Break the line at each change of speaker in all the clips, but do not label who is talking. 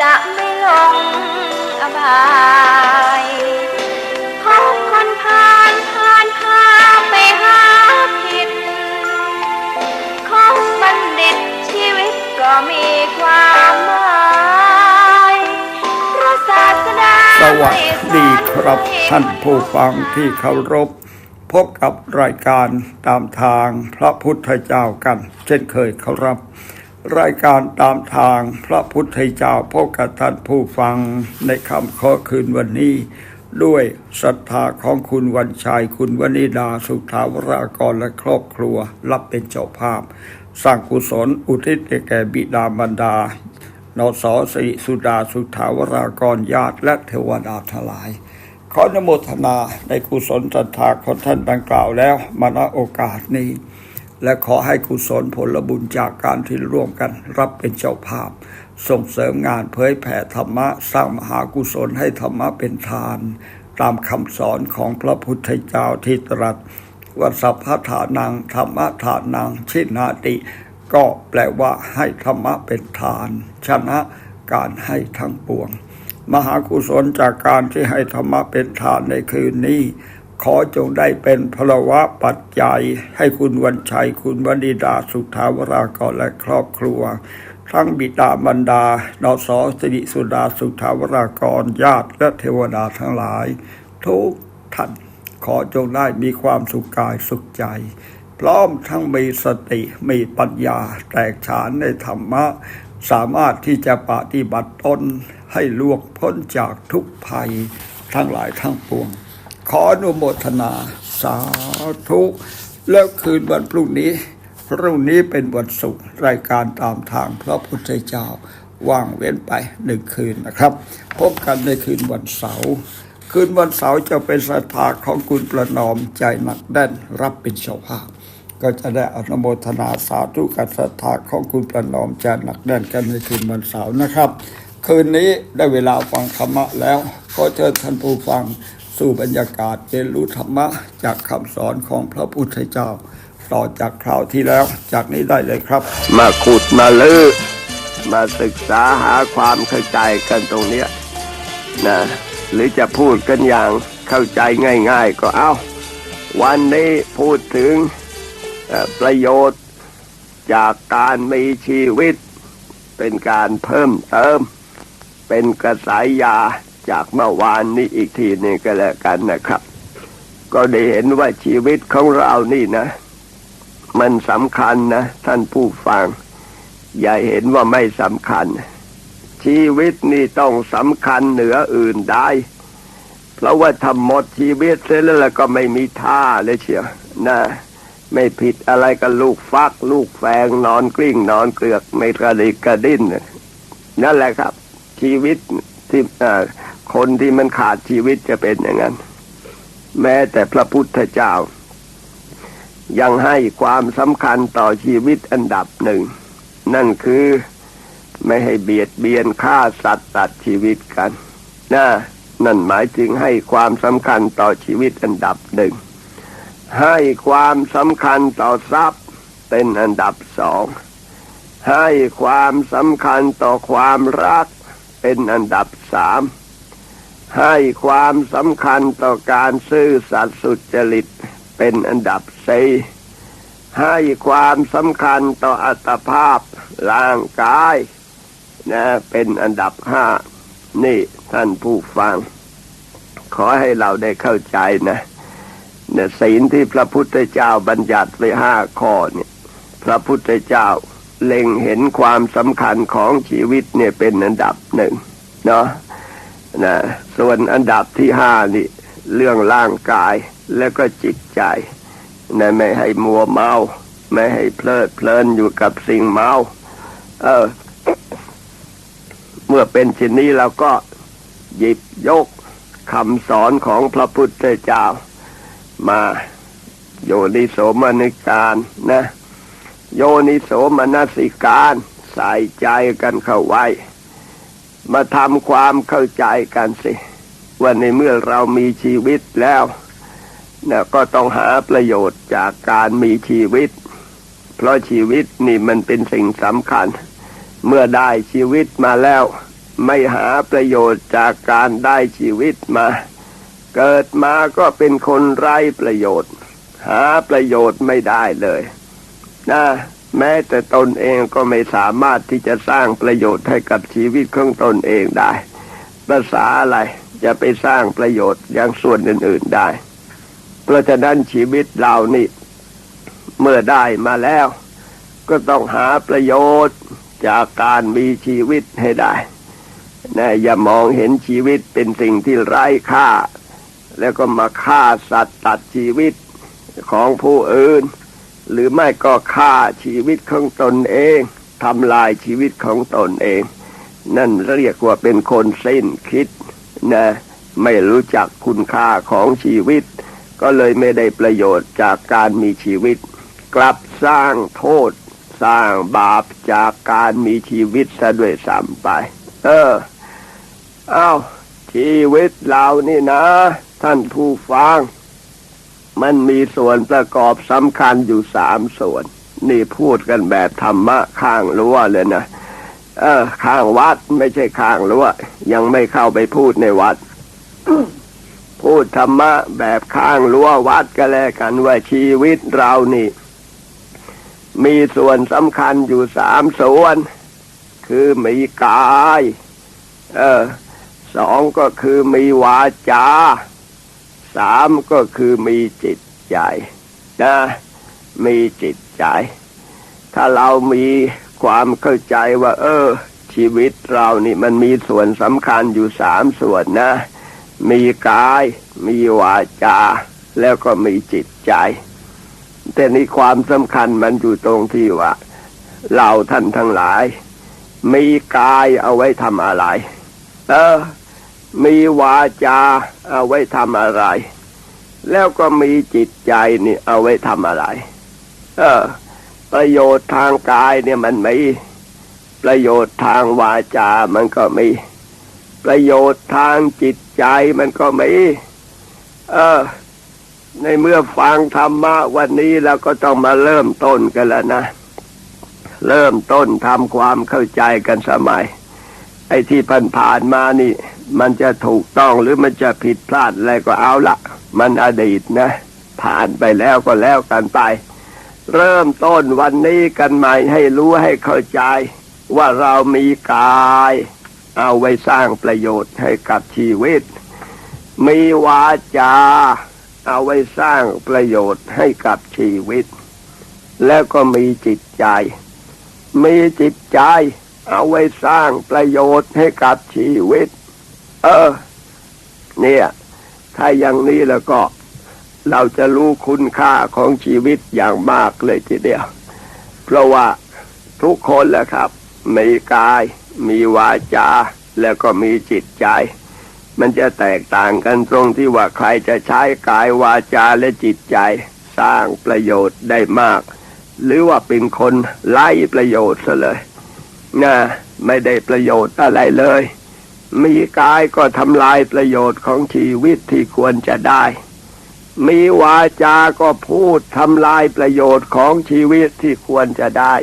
จะไม่ลงอบายพบคนผ่านผ่านพาไปหาผิดของบัณฑิตชีวิตก็มีความหมายพระศาสดา
สวัสดีครับท่านผู้ฟังที่เคารพพบกับรายการตามทางพระพุทธเจ้ากัน เช่นเคยครับ รายการตามทางพระพุทธเจ้าพบกับท่านผู้ฟังในคำขอคืนวันนี้ ด้วยศรัทธาของคุณวันชัยคุณวนิดาสุทธาวรากรและครอบครัว รับเป็นเจ้าภาพ สร้างกุศลอุทิศแก่บิดามารดานสสิริสุดาสุทธาวรากรญาติและเทวดาทลายขออนโมทนาในกุศลศรัทธาของท่านดังกล่าวแล้วมาณโอกาสนี้ และขอให้กุศลผลบุญจากการที่ร่วมกันรับเป็นเจ้าภาพ ส่งเสริมงานเผยแผ่ธรรมะ สร้างมหากุศลให้ธรรมะเป็นทาน ตามคำสอนของพระพุทธเจ้าที่ตรัสว่าสัพพะฐานังธรรมะฐานังชินาติ ก็แปลว่าให้ธรรมะเป็นทาน ชนะการให้ทั้งปวง มหากุศลจากการที่ให้ธรรมะเป็นทานในคืนนี้ ขอจงได้เป็นพลวะปัจจัย ให้คุณวันชัยคุณวนิดาสุทธาวรากรและครอบครัว ทั้งบิดามารดา นสสิริสุดาสุทธาวรากรญาติและเทวดาทั้งหลาย ทุกท่านขอจงได้มีความสุขกายสุขใจ พร้อมทั้งมีสติมีปัญญาแตกฉานในธรรมะ สามารถที่จะปฏิบัติตนให้ล่วงพ้นจากทุกภัยทั้งหลายทั้งปวง ขออนุโมทนา สาธุแล้วคืนวันพรุ่งนี้ พรุ่งนี้เป็นวันศุกร์รายการตามทางพระพุทธเจ้าว่างเว้นไปหนึ่งคืนนะครับ พบกันในคืนวันเสาร์คืนวันเสาร์จะเป็นศรัทธาของคุณประนอมใจหนักแน่นรับเป็นเจ้าภาพก็จะได้อนุโมทนาสาธุกับศรัทธาของคุณประนอมใจหนักแน่นกันในคืนวันเสาร์นะครับ คืนนี้ได้เวลาฟังธรรมะแล้วขอเชิญท่านผู้ฟัง สู่บรรยากาศเรียนรู้ธรรมะจากคำสอนของพระพุทธเจ้า ต่อจากคราวที่แล้วจากนี้ได้เลยครับ
มาขุดมาลือมาศึกษาหาความเข้าใจกันตรงเนี้ยนะหรือจะพูดกันอย่างเข้าใจง่าย ๆ ก็เอาวันนี้พูดถึงประโยชน์จากการมีชีวิต เป็นการเพิ่มเติม เป็นกระสายยา จากเมื่อวานนี้อีกทีนึงก็แล้วกันนะครับ ก็ได้เห็นว่าชีวิตของเรานี่นะ มันสำคัญนะ ท่านผู้ฟัง อย่าเห็นว่าไม่สำคัญ ชีวิตนี่ต้องสำคัญเหนืออื่นได้ เพราะว่าทำหมดชีวิตเสร็จแล้วก็ไม่มีท่าเลยเชียวนะไม่ผิดอะไรกับลูกฟัก ลูกแฟงนอนกลิ้งนอนเกลือก ไม่กระดิกกระดิ้นนั่นแหละครับ ชีวิตที่อ่อ คนที่มันขาดชีวิตจะเป็นอย่างนั้น แม้แต่พระพุทธเจ้า ยังให้ความสำคัญต่อชีวิตอันดับหนึ่ง นั่นคือไม่ให้เบียดเบียนฆ่าสัตว์ตัดชีวิตกันนะนั่นหมายถึงให้ความสำคัญต่อชีวิตอันดับหนึ่ง ให้ความสำคัญต่อทรัพย์เป็นอันดับสอง ให้ความสำคัญต่อความรักเป็นอันดับสาม ให้ความสำคัญต่อการซื่อสัตย์สุจริตเป็นอันดับสี่ให้ความสำคัญต่ออัตภาพร่างกายนะเป็นอันดับห้านี่ท่านผู้ฟัง ขอให้เราได้เข้าใจนะเนี่ยศีลที่พระพุทธเจ้าบัญญัติไว้ห้าข้อเนี่ยพระพุทธเจ้าเล็งเห็นความสำคัญของชีวิตเนี่ยเป็นอันดับหนึ่งเนาะ นะส่วนอันดับที่ห้านี่ เรื่องร่างกายแล้วก็จิตใจนะไม่ให้มัวเมา ไม่ให้เพลิดเพลินอยู่กับสิ่งเมา เออ เมื่อเป็นเช่นนี้เราก็หยิบยกคำสอนของพระพุทธเจ้า มาโยนิโสมนิการนะ โยนิโสมนสิการ ใส่ใจกันเข้าไว้ มาทำความเข้าใจกันสิว่าในเมื่อเรามีชีวิตแล้วนะก็ต้องหาประโยชน์จากการมีชีวิต เพราะชีวิตนี่มันเป็นสิ่งสำคัญ เมื่อได้ชีวิตมาแล้ว ไม่หาประโยชน์จากการได้ชีวิตมา เกิดมาก็เป็นคนไร้ประโยชน์ หาประโยชน์ไม่ได้เลย นะ แม้แต่ตนเองก็ไม่สามารถที่จะสร้างประโยชน์ให้กับชีวิตของตนเองได้ ภาษาอะไรจะไปสร้างประโยชน์อย่างส่วนอื่น ๆได้ เพราะฉะนั้นชีวิตเรานี่ เมื่อได้มาแล้ว ก็ต้องหาประโยชน์จากการมีชีวิตให้ได้นะอย่ามองเห็นชีวิตเป็นสิ่งที่ไร้ค่า แล้วก็มาฆ่าสัตว์ตัดชีวิตของผู้อื่น หรือไม่ก็ฆ่าชีวิตของตนเองทำลายชีวิตของตนเอง นั่นเรียกว่าเป็นคนสิ้นคิดนะไม่รู้จักคุณค่าของชีวิต ก็เลยไม่ได้ประโยชน์จากการมีชีวิต กลับสร้างโทษ สร้างบาปจากการมีชีวิตซะด้วยซ้ำไป เออเอา้าชีวิตเรานี่นะ ท่านผู้ฟัง มันมีส่วนประกอบสำคัญอยู่สามส่วน นี่พูดกันแบบธรรมะข้างรั้วเลยนะเออ ข้างวัดไม่ใช่ข้างรั้วยังไม่เข้าไปพูดในวัด พูดธรรมะแบบข้างรั้ววัดก็แล้วกันว่าชีวิตเรานี่ มีส่วนสำคัญอยู่สามส่วน คือมีกาย เออสองก็คือมีวาจา สามก็คือมีจิตใจนะ มีจิตใจ ถ้าเรามีความเข้าใจว่า เออ ชีวิตเรานี่มันมีส่วนสำคัญอยู่สามส่วนนะ มีกาย มีวาจา แล้วก็มีจิตใจ แต่นี่ความสำคัญมันอยู่ตรงที่ว่า เราท่านทั้งหลาย มีกายเอาไว้ทำอะไร เออ มีวาจาเอาไว้ทำอะไร แล้วก็มีจิตใจนี่เอาไว้ทำอะไร เออ ประโยชน์ทางกายเนี่ยมันมีประโยชน์ทางวาจา มันก็มี ประโยชน์ทางจิตใจมันก็มีเออ ในเมื่อฟังธรรมะวันนี้เราก็ต้องมาเริ่มต้นกันแล้วนะ เริ่มต้นทำความเข้าใจกันสมัย ไอ้ที่ผ่านผ่านมานี่ มันจะถูกต้องหรือมันจะผิดพลาดอะไรก็เอาละมันอดีตนะ ผ่านไปแล้วก็แล้วกันไป เริ่มต้นวันนี้กันใหม่ให้รู้ให้เข้าใจ ว่าเรามีกาย เอาไว้สร้างประโยชน์ให้กับชีวิต มีวาจา เอาไว้สร้างประโยชน์ให้กับชีวิต แล้วก็มีจิตใจ มีจิตใจ เอาไว้สร้างประโยชน์ให้กับชีวิต เออ เนี่ย ถ้าอย่างนี้แล้วก็ เราจะรู้คุณค่าของชีวิตอย่างมากเลยทีเดียว เพราะว่าทุกคนแหละครับ มีกาย มีวาจา แล้วก็มีจิตใจ มันจะแตกต่างกันตรงที่ว่าใครจะใช้กายวาจาและจิตใจ สร้างประโยชน์ได้มาก หรือว่าเป็นคนไล่ประโยชน์ซะเลยนะไม่ได้ประโยชน์อะไรเลย มีกายก็ทำลายประโยชน์ของชีวิตที่ควรจะได้ มีวาจาก็พูดทำลายประโยชน์ของชีวิตที่ควรจะได้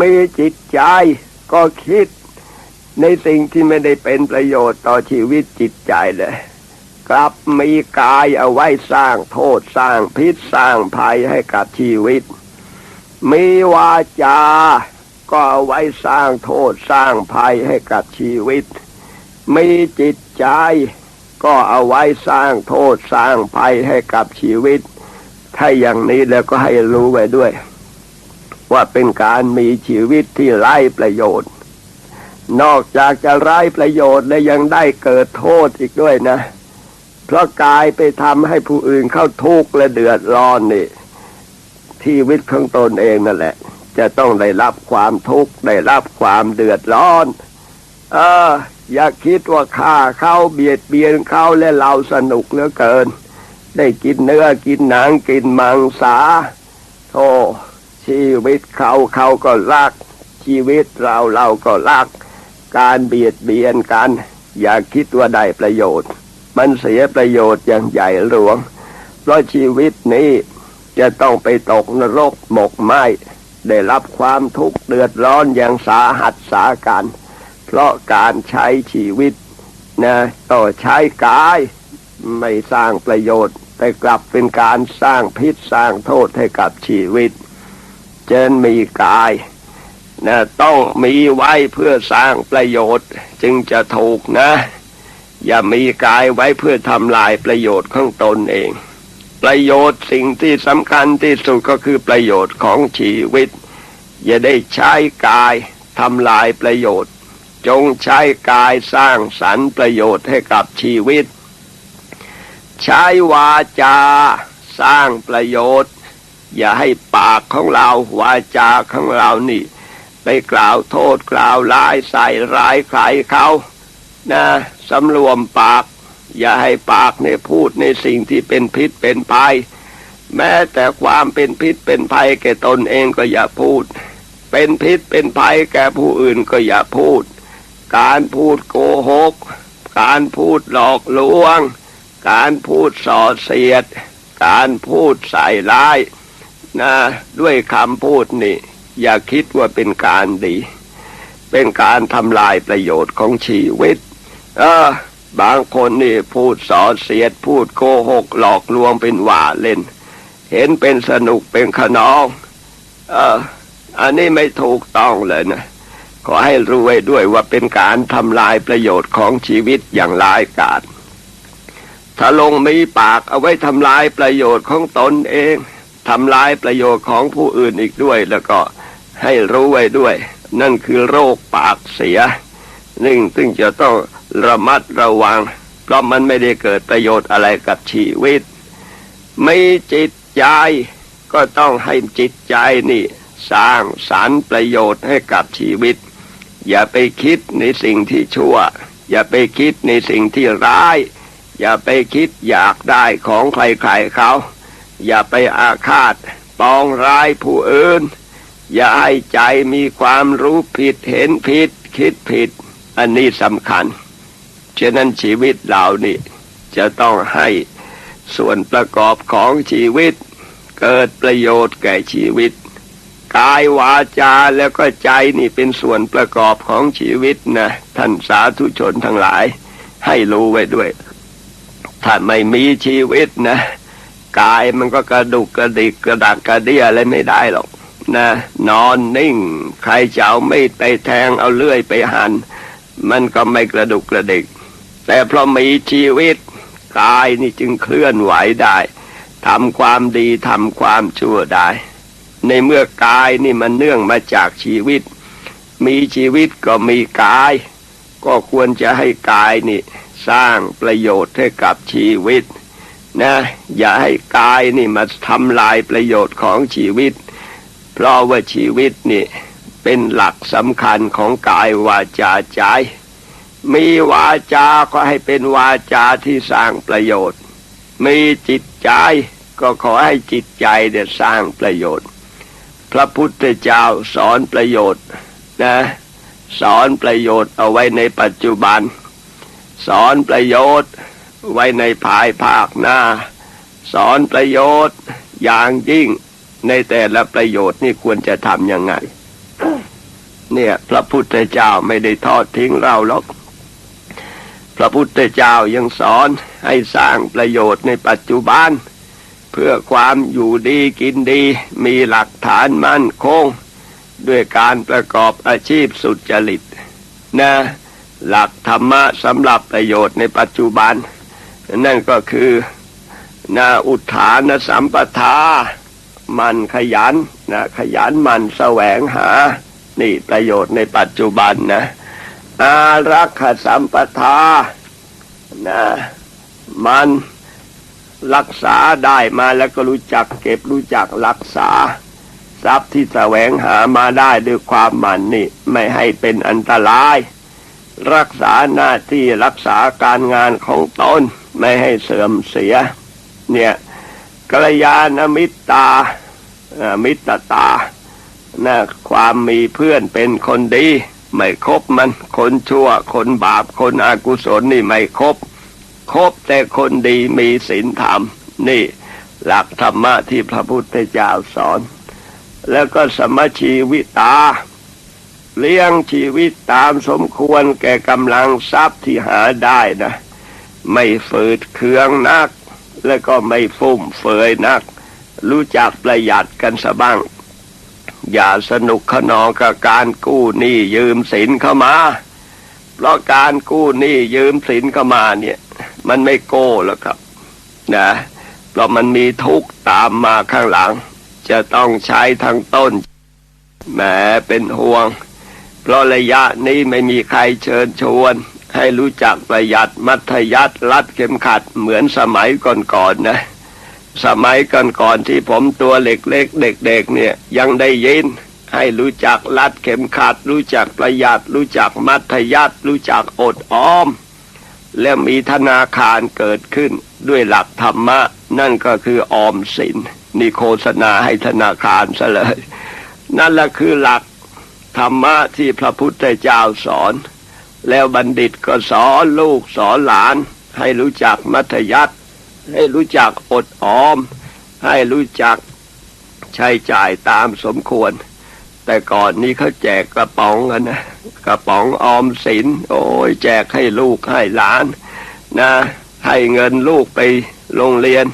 มีจิตใจก็คิดในสิ่งที่ไม่ได้เป็นประโยชน์ต่อชีวิตจิตใจเลย กลับมีกายเอาไว้สร้างโทษสร้างพิษสร้างภัยให้กับชีวิต มีวาจาก็เอาไว้สร้างโทษสร้างภัยให้กับชีวิต มีจิตใจ ก็เอาไว้สร้างโทษสร้างภัยให้กับชีวิต ถ้าอย่างนี้แล้วก็ให้รู้ไว้ด้วย ว่าเป็นการมีชีวิตที่ไร้ประโยชน์ นอกจากจะไร้ประโยชน์และยังได้เกิดโทษอีกด้วยนะ เพราะกายไปทำให้ผู้อื่นเข้าทุกข์และเดือดร้อนนี่ชีวิตของตนเองนั่นแหละ จะต้องได้รับความทุกข์ได้รับความเดือดร้อน เออ อย่าคิดว่าฆ่าเขาเบียดเบียนเขาและเราสนุกเหลือเกิน ได้กินเนื้อกินหนังกินมังสาโธ่ชีวิตเขาเขาก็รัก ชีวิตเราเราก็รัก การเบียดเบียนกัน อย่าคิดว่าได้ประโยชน์ มันเสียประโยชน์อย่างใหญ่หลวง เพราะชีวิตนี้จะต้องไปตกนรกหมกไหมได้รับความทุกข์เดือดร้อนอย่างสาหัสสากัน เพราะการใช้ชีวิตนะต่อใช้กายไม่สร้างประโยชน์ แต่กลับเป็นการสร้างพิษสร้างโทษให้กับชีวิต เจนมีกายนะต้องมีไว้เพื่อสร้างประโยชน์ จึงจะถูกนะ อย่ามีกายไว้เพื่อทำลายประโยชน์ของตนเอง ประโยชน์สิ่งที่สำคัญที่สุดก็คือประโยชน์ของชีวิต อย่าได้ใช้กายทำลายประโยชน์ จงใช้กายสร้างสรรค์ประโยชน์ให้กับชีวิต ใช้วาจาสร้างประโยชน์ อย่าให้ปากของเราวาจาของเรานี่ ไปกล่าวโทษกล่าวร้ายใส่ร้ายใครเขานะสำรวมปาก อย่าให้ปากเนี่ยพูดในสิ่งที่เป็นพิษเป็นภัย แม้แต่ความเป็นพิษเป็นภัยแก่ตนเองก็อย่าพูด เป็นพิษเป็นภัยแก่ผู้อื่นก็อย่าพูด การพูดโกหก การพูดหลอกลวง การพูดส่อเสียด การพูดใส่ร้ายนะด้วยคำพูดนี่ อย่าคิดว่าเป็นการดี เป็นการทำลายประโยชน์ของชีวิต เออบางคนนี่พูดส่อเสียด พูดโกหก หลอกลวงเป็นว่าเล่น เห็นเป็นสนุกเป็นขนอง เอออันนี้ไม่ถูกต้องเลยนะ อให้รู้ไว้ด้วยว่าเป็นการทำลายประโยชน์ของชีวิตอย่างร้ายกาจถ้าลงมีปากเอาไว้ทำลายประโยชน์ของตนเองทำลายประโยชน์ของผู้อื่นอีกด้วย แล้วก็ให้รู้ไว้ด้วย นั่นคือโรคปากเสียนึ่งซึ่งจะต้องระมัดระวัง เพราะมันไม่ได้เกิดประโยชน์อะไรกับชีวิต ไม่จิตใจก็ต้องให้จิตใจนี่ สร้างสารรค์ประโยชน์ให้กับชีวิต อย่าไปคิดในสิ่งที่ชั่ว อย่าไปคิดในสิ่งที่ร้าย อย่าไปคิดอยากได้ของใครๆเขา อย่าไปอาฆาตปองร้ายผู้อื่น อย่าให้ใจมีความรู้ผิดเห็นผิด คิดผิด อันนี้สำคัญฉะนั้นชีวิตเรานี่จะต้องให้ส่วนประกอบของชีวิต เกิดประโยชน์แก่ชีวิต กายวาจาแล้วก็ใจนี่เป็นส่วนประกอบของชีวิตนะท่านสาธุชนทั้งหลาย ให้รู้ไว้ด้วย ถ้าไม่มีชีวิตนะกายมันก็กระดุกกระดิกกระดักกระเดียอะไรไม่ได้หรอกนะนอนนิ่ง ใครจะเอาไม่ไปแทงเอาเลื่อยไปหันมันก็ไม่กระดุกกระดิก แต่เพราะมีชีวิตกายนี่จึงเคลื่อนไหวได้ทำความดีทำความชั่วได้ ในเมื่อกายนี่มันเนื่องมาจากชีวิต มีชีวิตก็มีกาย ก็ควรจะให้กายนี่สร้างประโยชน์ให้กับชีวิตนะอย่าให้กายนี่มาทำลายประโยชน์ของชีวิต เพราะว่าชีวิตนี่เป็นหลักสำคัญของกายวาจาใจ มีวาจาก็ให้เป็นวาจาที่สร้างประโยชน์ มีจิตใจก็ขอให้จิตใจเดี๋ยสร้างประโยชน์ พระพุทธเจ้าสอนประโยชน์นะ สอนประโยชน์เอาไว้ในปัจจุบัน สอนประโยชน์ไว้ในภายภาคหน้า สอนประโยชน์อย่างยิ่งในแต่ละประโยชน์นี่ควรจะทำยังไง เนี่ยพระพุทธเจ้าไม่ได้ทอดทิ้งเราหรอก พระพุทธเจ้ายังสอนให้สร้างประโยชน์ในปัจจุบัน เพื่อความอยู่ดีกินดีมีหลักฐานมั่นคง ด้วยการประกอบอาชีพสุจริตนะหลักธรรมะสำหรับประโยชน์ในปัจจุบัน นั่นก็คือนาอุทานสัมปทา มันขยันนะขยันมันแสวงหา นี่ประโยชน์ในปัจจุบันนะ อารักขสัมปทานะมัน รักษาได้มาแล้วก็รู้จักเก็บรู้จักรักษา ทรัพย์ที่แสวงหามาได้ด้วยความหมั่นนี่ไม่ให้เป็นอันตราย รักษาหน้าที่รักษาการงานของตนไม่ให้เสื่อมเสีย เนี่ยกัลยาณมิตตาอ่อมิตรตานะความมีเพื่อนเป็นคนดี ไม่คบมัน คนชั่ว คนบาป คนอากุศลนี่ไม่คบ คบแต่คนดีมีศีลธรรม นี่หลักธรรมะที่พระพุทธเจ้าสอน แล้วก็สมชีวิตา เลี้ยงชีวิตตามสมควรแก่กำลังทรัพย์ที่หาได้นะ ไม่ฝืดเคืองนัก แล้วก็ไม่ฟุ่มเฟือยนัก รู้จักประหยัดกันสะบ้าง อย่าสนุกขนองกับการกู้หนี้ยืมสินเข้ามา เพราะการกู้หนี้ยืมสินเข้ามาเนี่ย มันไม่โก้แล้วครับ นะเพราะมันมีทุกตามมาข้างหลัง จะต้องใช้ทั้งต้นแหมเป็นห่วง เพราะระยะนี้ไม่มีใครเชิญชวน ให้รู้จักประหยัดมัธยัติรัดเข็มขัดเหมือนสมัยก่อนๆนนะ สมัยก่อนๆที่ผมตัวเล็กๆเด็กๆเนี่ยยังได้ยินให้รู้จักรัดเข็มขัด รู้จักประหยัด รู้จักมัธยัติรู้จักอดออม แล้วมีธนาคารเกิดขึ้นด้วยหลักธรรมะ นั่นก็คือออมสินนี่โฆษณาให้ธนาคารซะเลย นั่นแหละคือหลักธรรมะที่พระพุทธเจ้าสอน แล้วบัณฑิตก็สอนลูกสอนหลาน ให้รู้จักมัธยัติให้รู้จักอดออม ให้รู้จักใช้จ่ายตามสมควร แต่ก่อนนี้เขาแจกกระป๋องกันนะกระป๋องออมสิน โอ้ยแจกให้ลูกให้หลาน นะ ให้เงินลูกไปโรงเรียน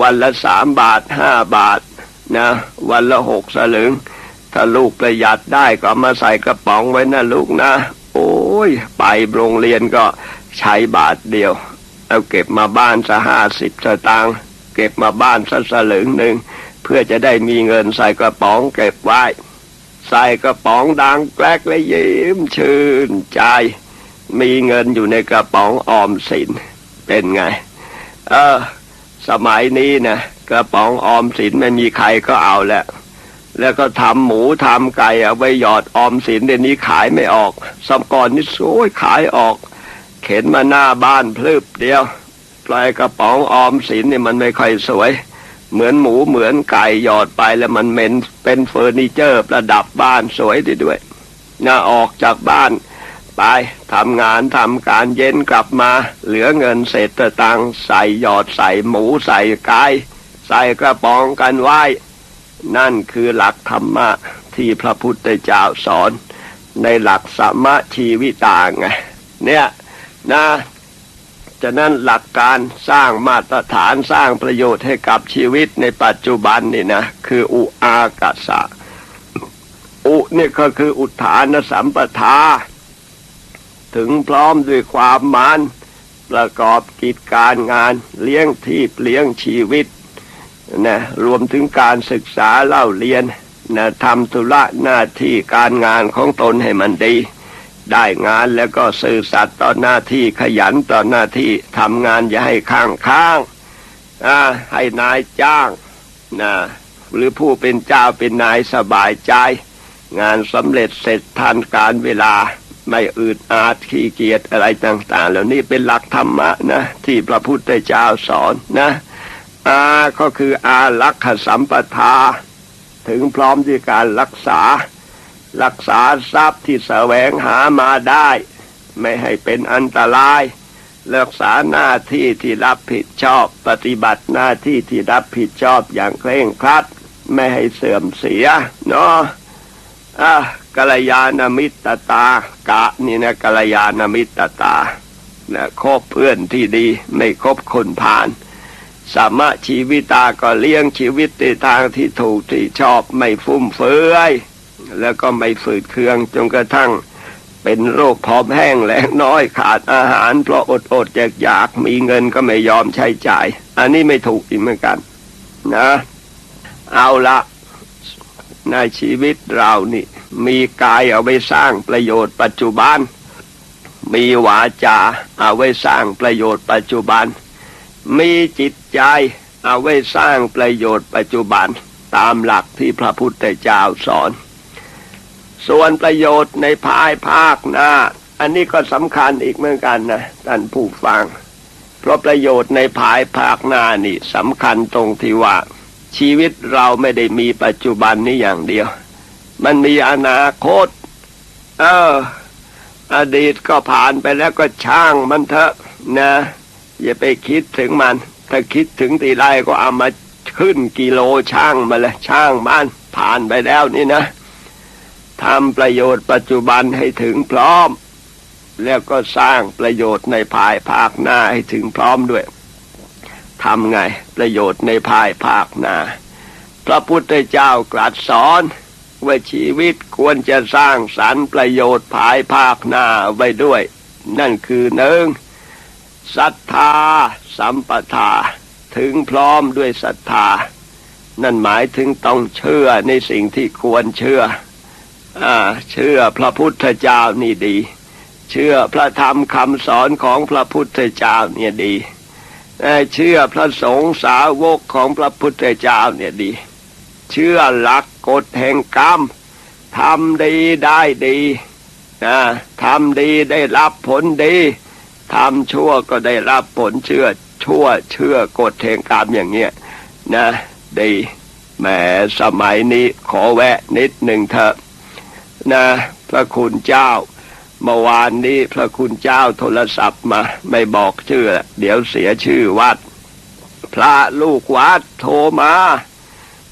วันละสามบาทห้าบาท นะ วันละหกสลึง ถ้าลูกประหยัดได้ก็มาใส่กระป๋องไว้นะลูกนะ โอ้ย ไปโรงเรียนก็ใช้บาทเดียว เอาเก็บมาบ้านสักห้าสิบสตางค์เก็บมาบ้านสักสลึงหนึ่งเพื่อจะได้มีเงินใส่กระป๋องเก็บไว้ ใส่กระป๋องดังแกลกและยิ้มชื่นใจ มีเงินอยู่ในกระป๋องออมสิน เป็นไง เออ สมัยนี้นะกระป๋องออมสินไม่มีใครก็เอาแล้วแล้วก็ทำหมูทำไก่เอาไว้หยอดออมสินเดี๋ยวนี้ขายไม่ออกสมก่อนนี่สวยขายออก เข็นมาหน้าบ้านพลึบเดียวปล่อยกระป๋องออมสินเนี่ยมันไม่ค่อยสวย เหมือนหมูเหมือนไก่หยอดไปแล้วมันเหม็นเป็นเฟอร์นิเจอร์ประดับบ้านสวยดีด้วยน่าออกจากบ้าน ไปทำงานทำการเย็นกลับมา เหลือเงินเศษตังใส่หยอดใส่หมูใส่ไก่ใส่กระป๋องกันไว้ นั่นคือหลักธรรมะที่พระพุทธเจ้าสอน ในหลักสมะชีวิตางไงเนี่ยนะ ฉะนั้นหลักการสร้างมาตรฐานสร้างประโยชน์ให้กับชีวิตในปัจจุบันนี่นะ คืออุอากาสะอุเนี่ยก็คืออุทานสัมปทา ถึงพร้อมด้วยความมันประกอบกิจการงานเลี้ยงที่เลี้ยงชีวิตนะรวมถึงการศึกษาเล่าเรียนนะทำธุระหน้าที่การงานของตนให้มันดี ได้งานแล้วก็สื่อสัตย์ต่อหน้าที่ขยันต่อหน้าที่ทำงานอย่าให้ข้างค้างให้นายจ้างนะหรือผู้เป็นเจ้าเป็นนายสบายใจ งานสำเร็จเสร็จทันการเวลาไม่อืดอาดขี้เกียจอะไรต่างๆแล้วนี่เป็นหลักธรรมะนะที่พระพุทธเจ้าสอนนะอาก็คืออารักขสัมปทา ถึงพร้อมด้วยการรักษา รักษาทรัพย์ที่แสวงหามาได้ ไม่ให้เป็นอันตรายรักษาหน้าที่ที่รับผิดชอบ ปฏิบัติหน้าที่ที่รับผิดชอบอย่างเคร่งครัด ไม่ให้เสื่อมเสียเนาะอะกัลยาณมิตรตา กะนี่นะกัลยาณมิตรตานะคบเพื่อนที่ดีไม่คบคนผ่าน สามารถชีวิตาก็เลี้ยงชีวิตในทางที่ถูกที่ชอบไม่ฟุ่มเฟือย แล้วก็ไม่ฝืดเคืองจนกระทั่ง เป็นโรคผอมแห้งแรงน้อยขาดอาหาร เพราะอดอดอยากอยากมีเงินก็ไม่ยอมใช้จ่าย อันนี้ไม่ถูกอีกเหมือนกัน นะ เอาละในชีวิตเรานี่ มีกายเอาไว้สร้างประโยชน์ปัจจุบัน มีวาจาเอาไว้สร้างประโยชน์ปัจจุบัน มีจิตใจเอาไว้สร้างประโยชน์ปัจจุบันตามหลักที่พระพุทธเจ้าสอน ส่วนประโยชน์ในภายภาคหน้า อันนี้ก็สำคัญอีกเหมือนกันนะท่านผู้ฟัง เพราะประโยชน์ในภายภาคหน้านี่สำคัญตรงที่ว่า ชีวิตเราไม่ได้มีปัจจุบันนี้อย่างเดียว มันมีอนาคต เออ อดีตก็ผ่านไปแล้วก็ช่างมันเถอะนะอย่าไปคิดถึงมัน ถ้าคิดถึงทีไรก็เอามาขึ้นกิโลช่างมาเลยช่างมันผ่านไปแล้วนี่นะ ทำประโยชน์ปัจจุบันให้ถึงพร้อม แล้วก็สร้างประโยชน์ในภายภาคหน้าให้ถึงพร้อมด้วยทำไงประโยชน์ในภายภาคหน้า พระพุทธเจ้ากรัสสอนว่าชีวิตควรจะสร้างสรรประโยชน์ภายภาคหน้าไว้ด้วย นั่นคือหนึ่งศรัทธาสัมปทาถึงพร้อมด้วยศรัทธา นั่นหมายถึงต้องเชื่อในสิ่งที่ควรเชื่อ เชื่อพระพุทธเจ้านี่ดี เชื่อพระธรรมคำสอนของพระพุทธเจ้าเนี่ยดีเชื่อพระสงฆ์สาวกของพระพุทธเจ้าเนี่ยดี เชื่อหลักกฎแห่งกรรมทำดีได้ดีนะทำดีได้รับผลดีทำชั่วก็ได้รับผลเชื่อชั่วเชื่อกฎแห่งกรรมอย่างเงี้ยนะดีแหมสมัยนี้ขอแวะนิดหนึ่งเถอะ นะ พระคุณเจ้าเมื่อวานนี้พระคุณเจ้าโทรศัพท์มา ไม่บอกชื่อ เดี๋ยวเสียชื่อวัด พระลูกวัดโทรมา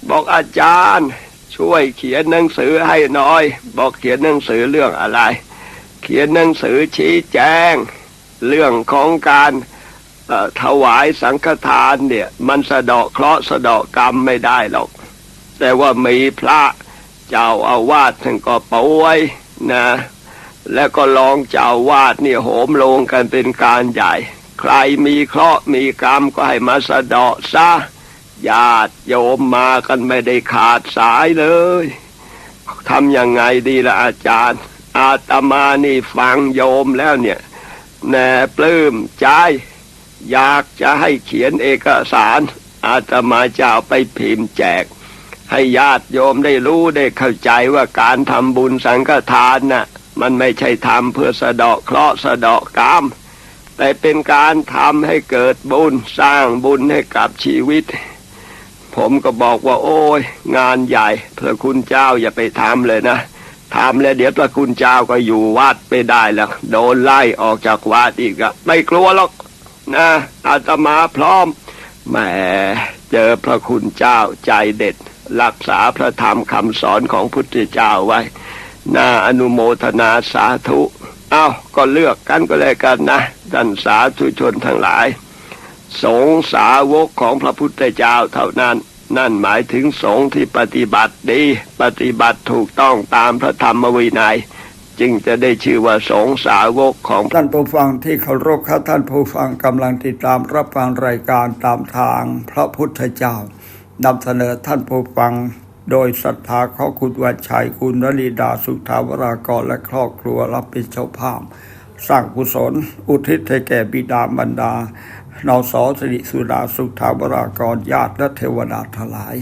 บอกอาจารย์ ช่วยเขียนหนังสือให้หน่อย บอกเขียนหนังสือเรื่องอะไร เขียนหนังสือชี้แจง เรื่องของการถวายสังฆทานเนี่ย มันสะเดาะเคราะห์สะเดาะกรรมไม่ได้หรอก แต่ว่ามีพระ เจ้าอาวาสท่านก็ป่วยนะ แล้วก็ลองเจ้าอาวาดเนี่ยโหมโลงกันเป็นการใหญ่ ใครมีเคราะห์มีกรรมก็ให้มาสะเดาะซะญาติโยมมากันไม่ได้ขาดสายเลยทำยังไงดีละอาจารย์ อาตมานี่ฟังโยมแล้วเนี่ยแน่ปลื้มใจ อยากจะให้เขียนเอกสาร อาตมาจะเอาไปพิมพ์แจก ให้ญาติโยมได้รู้ได้เข้าใจว่าการทำบุญสังฆทานน่ะมันไม่ใช่ทำเพื่อสะเดาะเคราะห์สะเดาะกรรมแต่เป็นการทำให้เกิดบุญสร้างบุญให้กับชีวิต ผมก็บอกว่า โอ้ย งานใหญ่พระคุณเจ้าอย่าไปทำเลยนะทำแล้วเดี๋ยวพระคุณเจ้าก็อยู่วัดไม่ได้แล้วโดนไล่ออกจากวัดอีกอะไม่กลัวหรอกนะอาตมาพร้อมแหมเจอพระคุณเจ้าใจเด็ด รักษาพระธรรมคำสอนของพุทธเจ้าไว้ น่าอนุโมทนาสาธุ เอาก็เลือกกันก็เลยกันนะท่านสาธุชนทั้งหลาย สงสาวกของพระพุทธเจ้าเท่านั้น นั่นหมายถึงสงที่ปฏิบัติดี ปฏิบัติถูกต้องตามพระธรรมวินัย จึงจะได้ชื่อว่าสงสาวกของ
ท่านผู้ฟังที่เคารพครับท่านผู้ฟังกำลังติดตามรับฟังรายการตามทางพระพุทธเจ้า นำเสนอท่านผู้ฟัง โดยศรัทธาของคุณวัชชัยคุณวลีดาสุทธาวรากรและครอบครัวรับเป็นเจ้าภาพ สร้างกุศล อุทิศให้แก่บิดามารดานอสอสิริสุดาสุทธาวรากรญาติและเทวดาทลาย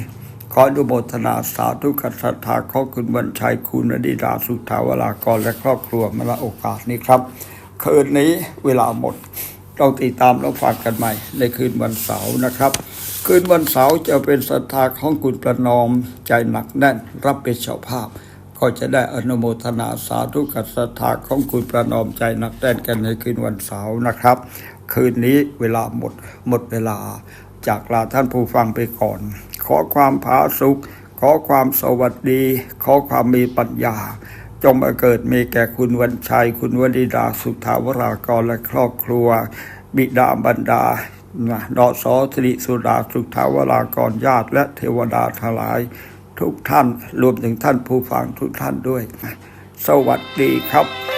ขออนุโมทนาสาธุกับศรัทธาของคุณบรรชัยคุณวลีดาสุทธาวรากรและครอบครัวมาละโอกาสนี้ครับ คืนนี้เวลาหมด เราติดตามแล้วฟังกันใหม่ ในคืนวันเสาร์นะครับ คืนวันเสาร์จะเป็นศรัทธาของคุณประนอมใจหนักแน่น รับเป็นเจ้าภาพ ก็จะได้อนุโมทนาสาธุกับศรัทธาของคุณประนอมใจหนักแน่นกันในคืนวันเสาร์นะครับ คืนนี้เวลาหมดหมดเวลา จากลาท่านผู้ฟังไปก่อน ขอความผาสุขขอความสวัสดี ขอความมีปัญญา จงมาเกิดมีแก่คุณวันชัย คุณวนิดาสุทธาวรากรและครอบครัว บิดาบรรดาดอสอสิริสุดาสุทธาวรากรญาติและเทวดาทั้งหลาย ทุกท่านรวมถึงท่านผู้ฟังทุกท่านด้วย สวัสดีครับ